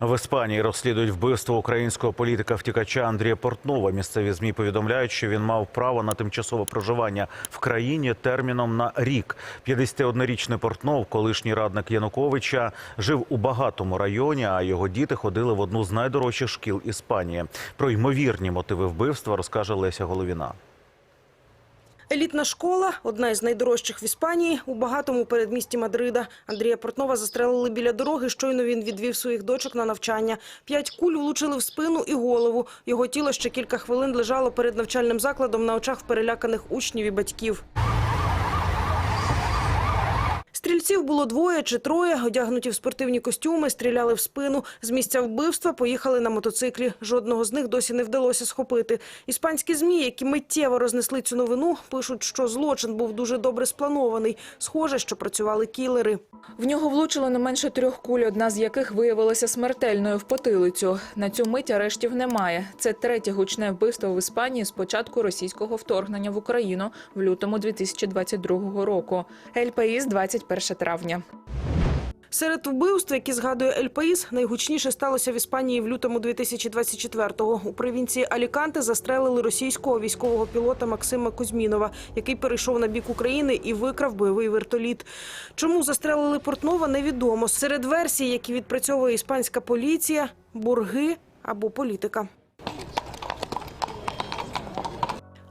В Іспанії розслідують вбивство українського політика втікача Андрія Портнова. Місцеві змі повідомляють, що він мав право на тимчасове проживання в країні терміном на рік. 51-річний Портнов, колишній радник Януковича, жив у багатому районі, а його діти ходили в одну з найдорожчих шкіл Іспанії. Про ймовірні мотиви вбивства розкаже Леся Головіна. Елітна школа – одна із найдорожчих в Іспанії, у багатому передмісті Мадрида. Андрія Портнова застрелили біля дороги, щойно він відвів своїх дочок на навчання. П'ять куль влучили в спину і голову. Його тіло ще кілька хвилин лежало перед навчальним закладом на очах переляканих учнів і батьків. Стрільців було двоє чи троє, одягнуті в спортивні костюми, стріляли в спину. З місця вбивства поїхали на мотоциклі. Жодного з них досі не вдалося схопити. Іспанські ЗМІ, які миттєво рознесли цю новину, пишуть, що злочин був дуже добре спланований. Схоже, що працювали кілери. В нього влучило не менше трьох куль, одна з яких виявилася смертельною в потилицю. На цю мить арештів немає. Це третє гучне вбивство в Іспанії з початку російського вторгнення в Україну в лютому 2022 року. Ель Паїс, 21 травня. Серед вбивств, які згадує Ель Паїс, найгучніше сталося в Іспанії в лютому 2024-го. У провінції Аліканте застрелили російського військового пілота Максима Кузьмінова, який перейшов на бік України і викрав бойовий вертоліт. Чому застрелили Портнова, невідомо. Серед версій, які відпрацьовує іспанська поліція, борги або політика.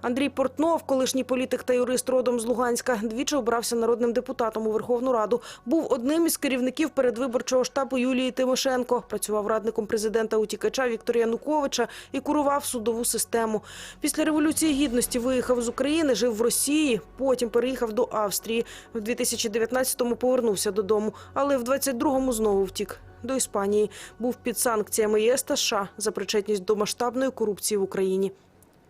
Андрій Портнов, колишній політик та юрист родом з Луганська, двічі обрався народним депутатом у Верховну Раду. Був одним із керівників передвиборчого штабу Юлії Тимошенко. Працював радником президента утікача Віктора Януковича і курував судову систему. Після революції гідності виїхав з України, жив в Росії. Потім переїхав до Австрії. В 2019-му повернувся додому, але в 22-му знову втік. До Іспанії був під санкціями ЄС та США за причетність до масштабної корупції в Україні.